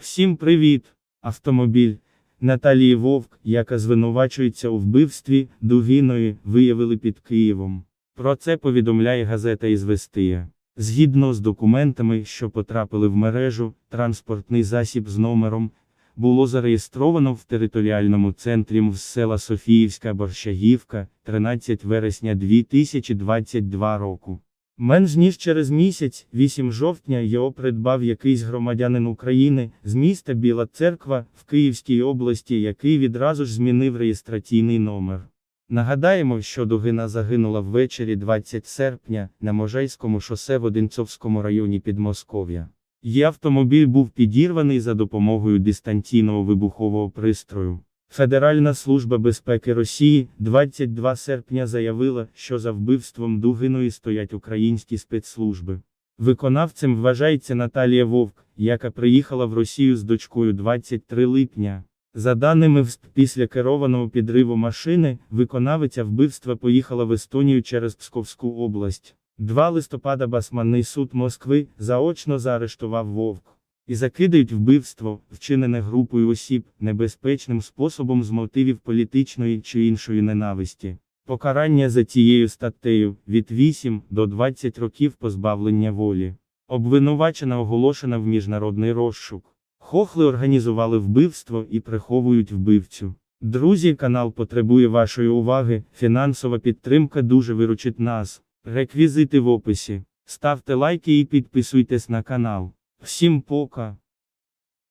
Всім привіт! Автомобіль Наталії Вовк, яка звинувачується у вбивстві Дугіної, виявили під Києвом. Про це повідомляє газета «Ізвестия». Згідно з документами, що потрапили в мережу, транспортний засіб з номером було зареєстровано в територіальному центрі МВС села Софіївська Борщагівка 13 вересня 2022 року. Менш ніж через місяць, 8 жовтня, його придбав якийсь громадянин України з міста Біла Церква в Київській області, який відразу ж змінив реєстраційний номер. Нагадаємо, що Дугина загинула ввечері 20 серпня на Можайському шосе в Одинцовському районі Підмосков'я. Її автомобіль був підірваний за допомогою дистанційного вибухового пристрою. Федеральна служба безпеки Росії 22 серпня заявила, що за вбивством Дугиної стоять українські спецслужби. Виконавцем вважається Наталія Вовк, яка приїхала в Росію з дочкою 23 липня. За даними ВСП, після керованого підриву машини, виконавиця вбивства поїхала в Естонію через Псковську область. 2 листопада Басманний суд Москви заочно заарештував Вовк. І закидають вбивство, вчинене групою осіб, небезпечним способом з мотивів політичної чи іншої ненависті. Покарання за цією статтею від 8 до 20 років позбавлення волі. Обвинувачена оголошена в міжнародний розшук. Хохли організували вбивство і приховують вбивцю. Друзі, канал потребує вашої уваги, фінансова підтримка дуже виручить нас. Реквізити в описі. Ставте лайки і підписуйтесь на канал. Всім пока.